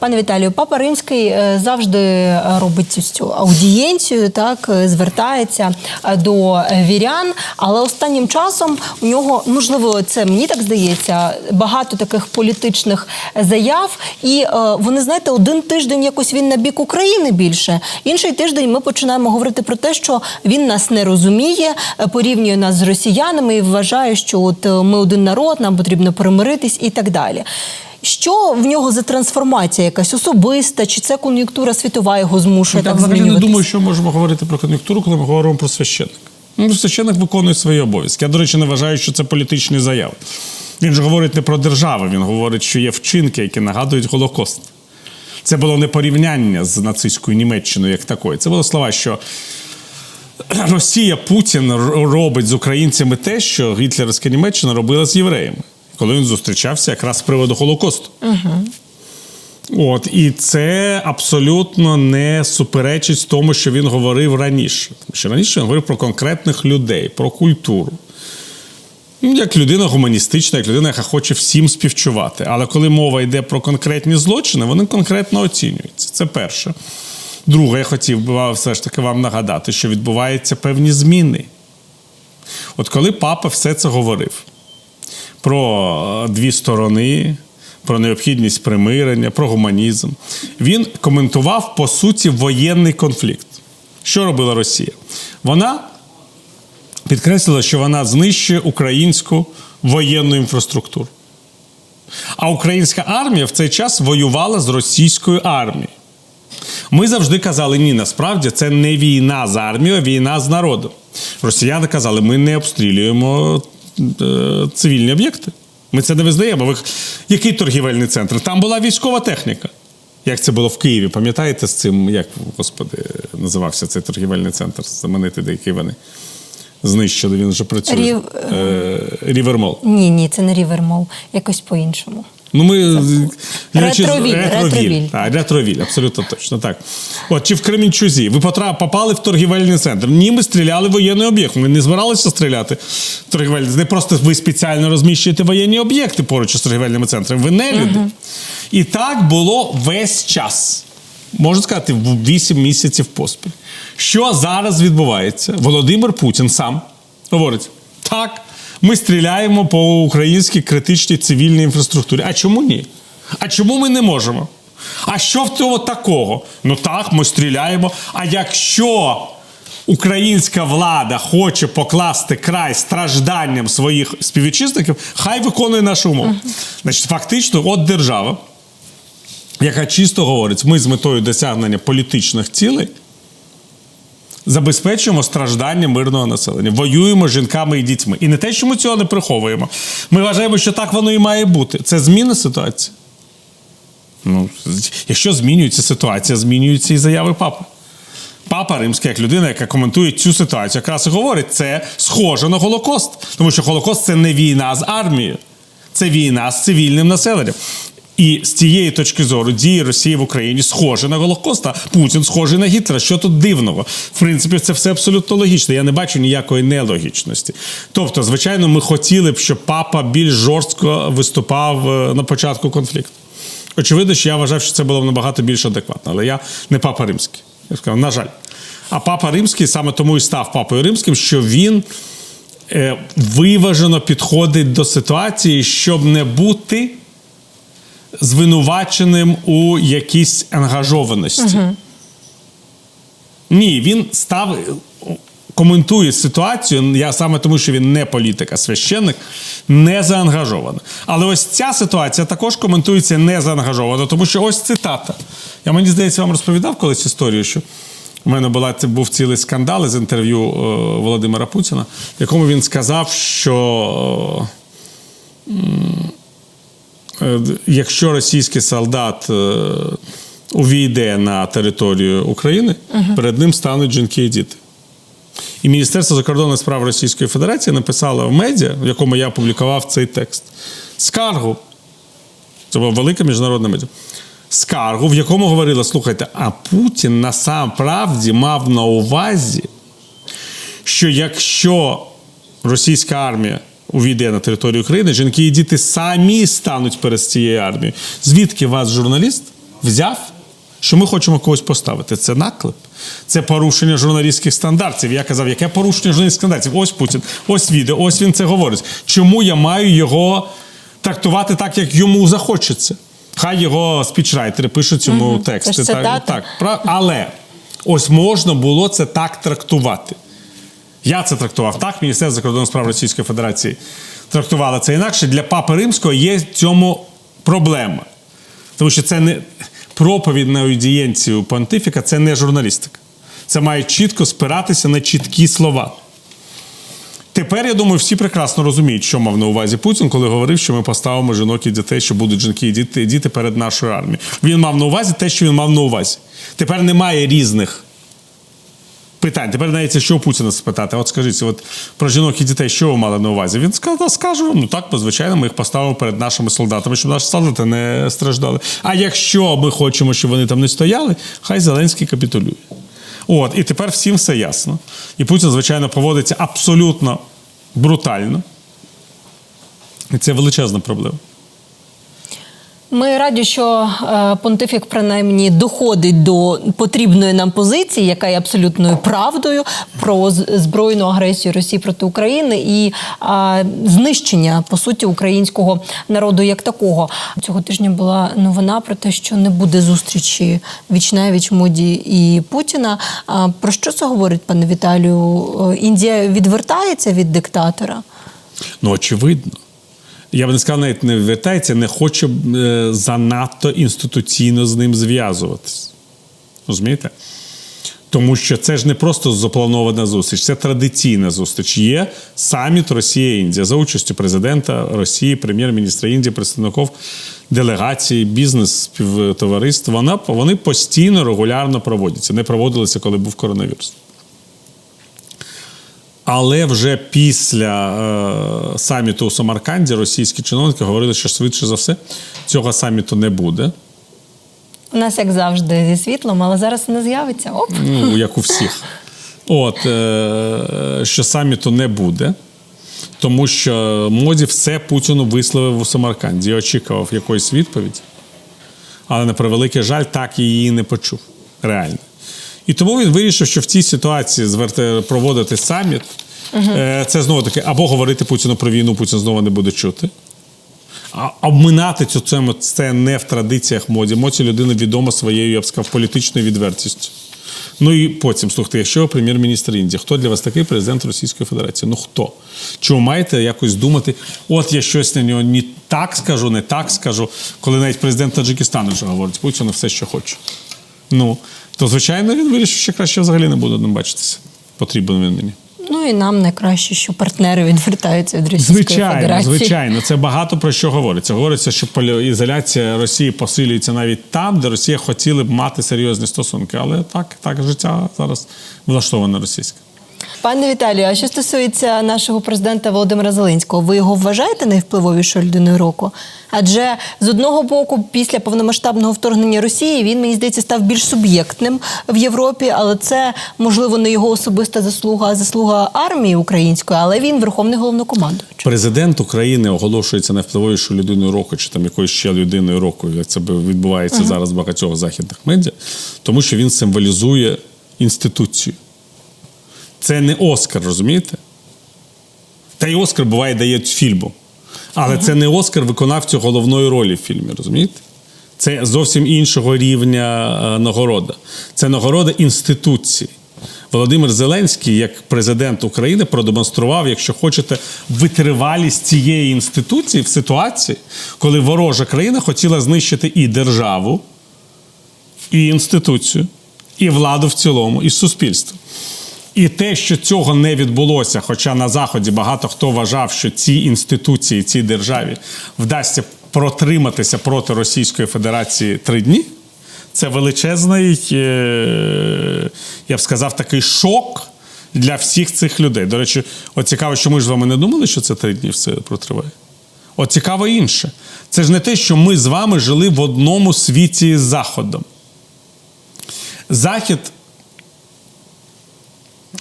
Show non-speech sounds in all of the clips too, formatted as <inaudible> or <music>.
Пане Віталію, папа Римський е, завжди е, робить цю- аудієнцію, так е, звертається до вірян. Але останнім часом у нього можливо це мені так здається багато таких політичних заяв. І вони знаєте, один тиждень якось він на бік України більше. Інший тиждень ми починаємо говорити про те, що він нас не розуміє, порівнює нас з росіянами і вважає, що от ми один народ, нам потрібно примиритись і так далі. Що в нього за трансформація якась особиста, чи це кон'юнктура світова його змушує Я так взагалі не думаю, що можемо говорити про кон'юнктуру, коли ми говоримо про священник. Ну, священник виконує свої обов'язки. Я, до речі, не вважаю, що це політичні заяви. Він же говорить не про державу, він говорить, що є вчинки, які нагадують Голокост. Це було не порівняння з нацистською Німеччиною як такою. Це було слова, що <clears throat> Росія Путін робить з українцями те, що гітлерівська Німеччина робила з євреями, коли він зустрічався якраз з приводу Голокосту. От, і це абсолютно не суперечить тому, що він говорив раніше. Тому що раніше він говорив про конкретних людей, про культуру. Ну, Як людина гуманістична, як людина, яка хоче всім співчувати. Але коли мова йде про конкретні злочини, вони конкретно оцінюються. Це перше. Друге, я хотів би все ж таки вам нагадати, що відбуваються певні зміни. От коли папа все це говорив про е, дві сторони, про необхідність примирення, про гуманізм, він коментував по суті воєнний конфлікт. Що робила Росія? Вона підкреслила, що вона знищує українську воєнну інфраструктуру. А українська армія в цей час воювала з російською армією. Ми завжди казали, ні, насправді це не війна з армією, а війна з народом. Росіяни казали, ми не обстрілюємо цивільні об'єкти. Ми це не визнаємо. Ви... Який торгівельний центр? Там була військова техніка. Як це було в Києві, пам'ятаєте з цим, як, господи, називався цей торгівельний центр, знаменитий, де який вони знищили, він вже працює. Рів- Е, Рівермол. Ні, ні, це не Рівермол, якось по-іншому. Ну, ми Ретровіль, ретровіль. Так, ретровіль, абсолютно точно. Так. От чи в Кременчузі ви попали в торгівельний центр? Ні, ми стріляли в воєнний об'єкт. Ми не збиралися стріляти в торгівельний. Не просто ви спеціально розміщуєте воєнні об'єкти поруч із торгівельними центрами. Ви не люди. І так було весь час. Можна сказати, в 8 місяців поспіль. Що зараз відбувається? Володимир Путін сам говорить: так, ми стріляємо по українській критичній цивільній інфраструктурі. А чому ні? А чому ми не можемо? А що в цьому такого? Ну так, ми стріляємо. А якщо українська влада хоче покласти край стражданням своїх співвітчизників, хай виконує нашу умову. Значить, фактично, от держава, яка чисто говорить, ми з метою досягнення політичних цілей забезпечуємо страждання мирного населення, воюємо з жінками і дітьми. І не те, що ми цього не приховуємо. Ми вважаємо, що так воно і має бути. Це зміна ситуації. Ну, якщо змінюється ситуація, змінюються і заяви папи. Папа Римський, як людина, яка коментує цю ситуацію, якраз і говорить, це схоже на Голокост. Тому що Голокост це не війна з армією, це війна з цивільним населенням. І з цієї точки зору дії Росії в Україні схожі на Голокост, а Путін схожий на Гітлера. Що тут дивного? В принципі, це все абсолютно логічно. Я не бачу ніякої нелогічності. Тобто, звичайно, ми хотіли б, щоб папа більш жорстко виступав е, на початку конфлікту. Очевидно, що я вважав, що це було б набагато більш адекватно, але я не папа римський. Я сказав, на жаль. А папа римський саме тому і став папою римським, що він е, виважено підходить до ситуації, щоб не бути звинуваченим у якійсь ангажованості. Ні, він став. Коментує ситуацію, я саме тому, що він не політик, а священник, не заангажований. Але ось ця ситуація також коментується не заангажовано, тому що ось цитата. Я мені здається, вам розповідав колись історію, що у мене була це був цілий скандал із інтерв'ю е, Володимира Путіна, в якому він сказав, що Е, якщо російський солдат е, увійде на територію України, перед ним стануть жінки і діти. І Міністерство закордонних справ Російської Федерації написало в медіа, в якому я опублікував цей текст, скаргу. Це була велика міжнародна медіа. Скаргу, в якому говорили: слухайте, а Путін насамправді мав на увазі, що якщо російська армія увійде на територію України, жінки і діти самі стануть перед цією армією. Звідки вас, журналіст, взяв, що ми хочемо когось поставити. Це наклеп. Це порушення журналістських стандартів. Я казав, яке порушення журналістських стандартів? Ось Путін, ось відео, ось він це говорить. Чому я маю його трактувати так, як йому захочеться? Хай його спічрайтери пишуть цьому тексти. Це так, так, але ось можна було це так трактувати. Я це трактував так, Міністерство закордонних справ Російської Федерації трактувало це інакше. Для Папи Римського є в цьому проблема. Тому що це не проповідь на аудієнцію понтифіка, це не журналістика. Це має чітко спиратися на чіткі слова. Тепер, я думаю, всі прекрасно розуміють, що мав на увазі Путін, коли говорив, що ми поставимо жінок і дітей, що будуть жінки і діти, діти перед нашою армією. Він мав на увазі те, що він мав на увазі. Тепер немає різних питань. Тепер навіть що у Путіна спитати. От скажіть, от про жінок і дітей, що ви мали на увазі? Він сказав, скажу ну так, звичайно, ми їх поставимо перед нашими солдатами, щоб наші солдати не страждали. А якщо ми хочемо, щоб вони там не стояли, хай Зеленський капітулює. От, і тепер всім все ясно. І Путін, звичайно, поводиться абсолютно брутально. І це величезна проблема. Ми раді, що е, понтифік принаймні доходить до потрібної нам позиції, яка є абсолютною правдою про збройну агресію Росії проти України і е, знищення по суті українського народу як такого. Цього тижня була новина про те, що не буде зустрічі віч навіч Моді і Путіна. А про що це говорить, пане Віталію? Е, Індія відвертається від диктатора. Ну, очевидно. Я б не сказав, навіть не вертається, не хоче е, занадто інституційно з ним зв'язуватись. Розумієте? Тому що це ж не просто запланована зустріч, це традиційна зустріч. Є саміт Росія-Індія за участю президента Росії, прем'єр-міністра Індії, представників делегації, бізнес співтовариств. Вона вони постійно регулярно проводяться. Не проводилися, коли був коронавірус. Але вже після е, саміту у Самарканді російські чиновники говорили, що швидше за все цього саміту не буде. У нас як завжди зі світлом, але зараз не з'явиться. Оп. ну, як у всіх. От, е, що саміту не буде, тому що Моді все Путіну висловив у Самарканді і очікував якоїсь відповіді. Але на превеликий жаль, так її не почув. Реально. І тому він вирішив, що в цій ситуації зверти, проводити саміт. е, Це знову таки, або говорити Путіну про війну, Путін знову не буде чути. А обминати цю тему це не в традиціях моді. Моді людина відома своєю, я б сказав, політичною відвертістю. Ну і потім, слухайте, якщо ви прем'єр-міністр Індії, хто для вас такий президент Російської Федерації? Ну хто? Чому маєте якось думати, от я щось на нього не так скажу, не так скажу, коли навіть президент Таджикистану вже говорить, Путіну все, що хоче. Ну, то звичайно він вирішив, що краще взагалі не буде ним бачитися. Потрібен він мені. Ну і нам найкраще, що партнери відвертаються від Російської Звичайно, Федерації. звичайно, це багато про що говориться. Говориться, що ізоляція Росії посилюється навіть там, де Росія хотіла б мати серйозні стосунки. Але так, так життя зараз влаштоване російське. Пане Віталію, а що стосується нашого президента Володимира Зеленського, ви його вважаєте найвпливовішою людиною року? Адже з одного боку, після повномасштабного вторгнення Росії він мені здається став більш суб'єктним в Європі, але це можливо не його особиста заслуга, а заслуга армії української, але він верховний головнокомандувач. Президент України оголошується найвпливовішою людиною року, чи там якоюсь ще людиною року, як це відбувається зараз в багатьох західних медіа, тому що він символізує інституцію. Це не Оскар, розумієте? Та й Оскар буває дають фільму. Але це не Оскар виконавцю головної ролі в фільмі, розумієте? Це зовсім іншого рівня е, нагорода. Це нагорода інституції. Володимир Зеленський, як президент України, продемонстрував, якщо хочете, витривалість цієї інституції в ситуації, коли ворожа країна хотіла знищити і державу, і інституцію, і владу в цілому, і суспільство. І те, що цього не відбулося, хоча на Заході багато хто вважав, що цій інституції, цій державі вдасться протриматися проти Російської Федерації три дні, це величезний, е, я б сказав, такий шок для всіх цих людей. До речі, от цікаво, що ми ж з вами не думали, що це три дні все протриває. От цікаво інше. Це ж не те, що ми з вами жили в одному світі з Заходом. Захід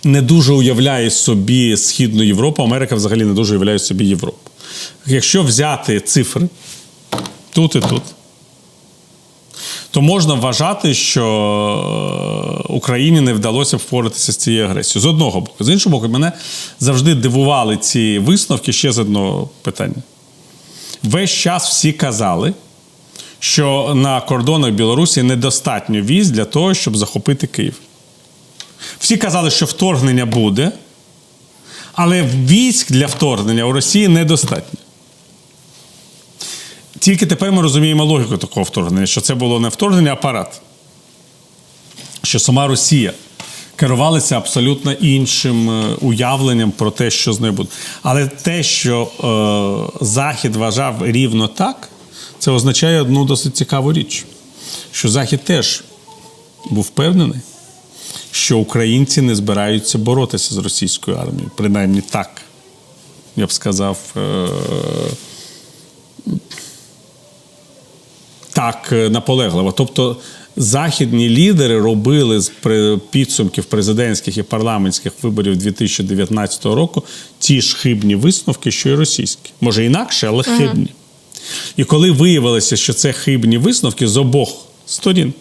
не дуже уявляє собі Східну Європу, Америка взагалі не дуже уявляє собі Європу. Якщо взяти цифри тут і тут, то можна вважати, що е, Україні не вдалося впоратися з цією агресією. З одного боку. З іншого боку, мене завжди дивували ці висновки ще з одного питання. Весь час всі казали, що на кордонах Білорусі недостатньо військ для того, щоб захопити Київ. Всі казали, що вторгнення буде, але військ для вторгнення у Росії недостатньо. Тільки тепер ми розуміємо логіку такого вторгнення, що це було не вторгнення, а парад. Що сама Росія керувалася абсолютно іншим е, уявленням про те, що з нею буде. Але те, що е, Захід вважав рівно так, це означає одну досить цікаву річ: що Захід теж був впевнений, що українці не збираються боротися з російською армією. Принаймні так, я б сказав. Е, так е, наполегливо. Тобто західні лідери робили з підсумків президентських і парламентських виборів 2019 року ті ж хибні висновки, що й російські. Може інакше, але хибні. І коли виявилося, що це хибні висновки з обох сторін,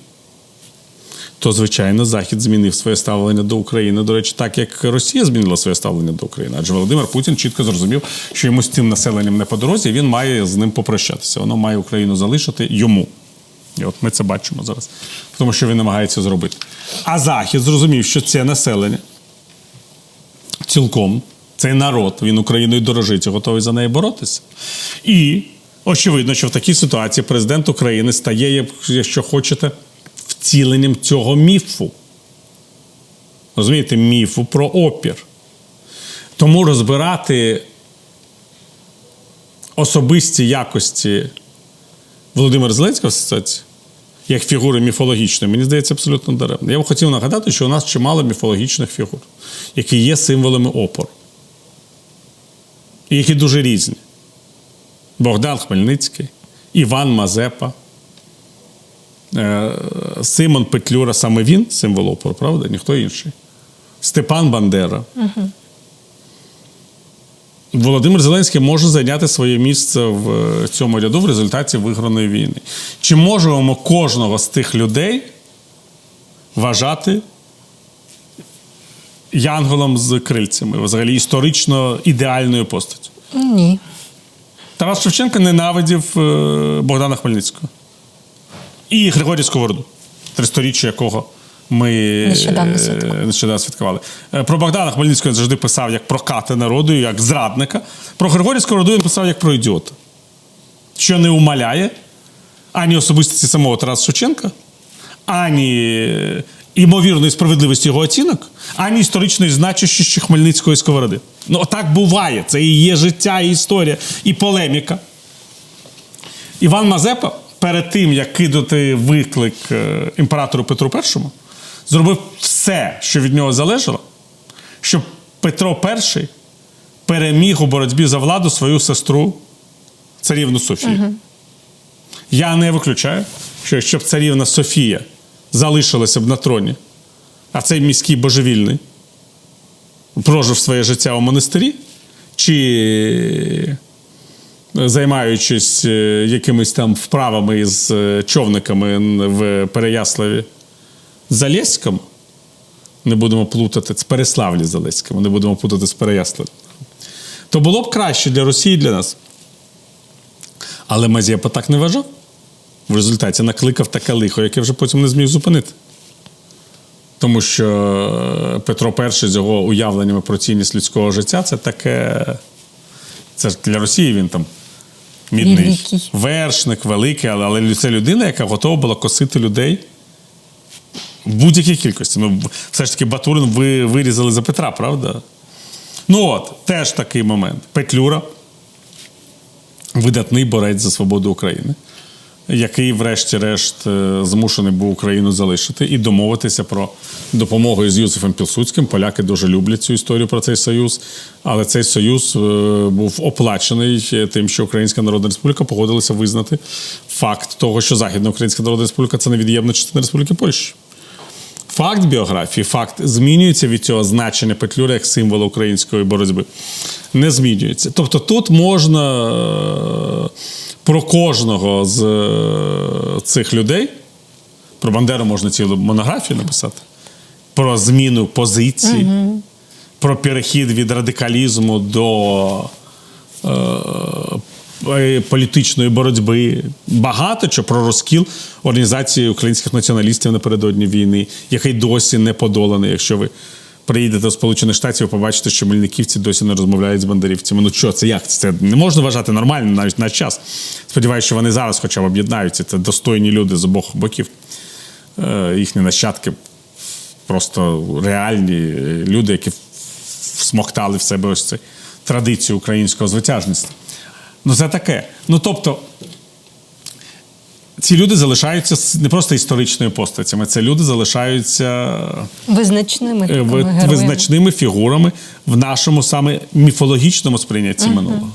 то звичайно Захід змінив своє ставлення до України. До речі, так як Росія змінила своє ставлення до України, адже Володимир Путін чітко зрозумів, що йому з цим населенням не по дорозі, і він має з ним попрощатися. Воно має Україну залишити йому. І от ми це бачимо зараз, тому що він намагається зробити. А Захід зрозумів, що це населення цілком, цей народ, він Україною дорожить і готовий за неї боротися. І очевидно, що в такій ситуації президент України стає, якщо хочете, втіленням цього міфу. Розумієте, міфу про опір. Тому розбирати особисті якості Володимира Зеленського ситуації, як фігури міфологічної, мені здається, абсолютно даремно. Я б хотів нагадати, що у нас чимало міфологічних фігур, які є символами опору. І які дуже різні. Богдан Хмельницький, Іван Мазепа, е, Симон Петлюра, саме він символ опору, правда? Ніхто інший. Степан Бандера. Володимир Зеленський може зайняти своє місце в е, цьому ряду в результаті виграної війни. Чи можемо кожного з тих людей вважати янголом з крильцями, взагалі історично ідеальною постаттю? Ні. Тарас Шевченко ненавидів е, Богдана Хмельницького і Григорія Сковороду, тристоріччя якого ми Нещодавно е, святкували. нещодавно святкували. Е, Про Богдана Хмельницького завжди писав як про кати народу, як зрадника. Про Григорія Сковороду він писав як про ідіота, що не умаляє ані особистості самого Тараса Шевченка, ані е, імовірної справедливості його оцінок, ані історичної значущості Хмельницької сковороди. Ну, так буває. Це і є життя, і історія, і полеміка. Іван Мазепа перед тим, як кидати виклик е, імператору Петру І, зробив все, що від нього залежало, щоб Петро І переміг у боротьбі за владу свою сестру царівну Софію. Я не виключаю, що якщо б царівна Софія залишилася б на троні, а цей міський божевільний прожив своє життя у монастирі, чи займаючись е, якимись там вправами з е, човниками в Переяславі Залєському, не будемо плутати з Переславлі Залеському, не будемо плутати з Переяславі, то було б краще для Росії і для нас. Але Мазепа так не вважав. В результаті накликав таке лихо, яке вже потім не зміг зупинити. Тому що е, Петро І з його уявленнями про цінність людського життя це таке. Це для Росії він там мідний Великий. вершник, великий, але, але це людина, яка готова була косити людей в будь-якій кількості. Ну, все ж таки, Батурин ви вирізали за Петра, правда? Ну от, теж такий момент. Петлюра, видатний борець за свободу України, який, врешті-решт, е, змушений був Україну залишити і домовитися про допомогу із Юзефом Пілсудським. Поляки дуже люблять цю історію про цей союз, але цей союз е, був оплачений е, тим, що Українська Народна Республіка погодилася визнати факт того, що Західна Українська Народна Республіка це невід'ємна частина Республіки Польщі. Факт біографії, факт змінюється від цього значення Петлюри як символу української боротьби. Не змінюється. Тобто тут можна е, про кожного з е, цих людей Про Бандеру можна цілу монографію написати. Про зміну позицій, про перехід від радикалізму до е, е, політичної боротьби. Багато чого про розкіл організації українських націоналістів напередодні війни, який досі не подоланий. Якщо ви приїдете до Сполучених Штатів, побачите, що мельниківці досі не розмовляють з бандерівцями. Ну що, це як? Це не можна вважати нормальним навіть на час. Сподіваюся, що вони зараз хоча б об'єднаються. Це достойні люди з обох боків. Е, Їхні нащадки просто реальні люди, які всмоктали в себе ось цю традицію українського звитяжництва. Ну, це таке. Ну, тобто, ці люди залишаються не просто історичними постатями, це люди залишаються Визначними е, такими визначними фігурами в нашому саме міфологічному сприйнятті минулого.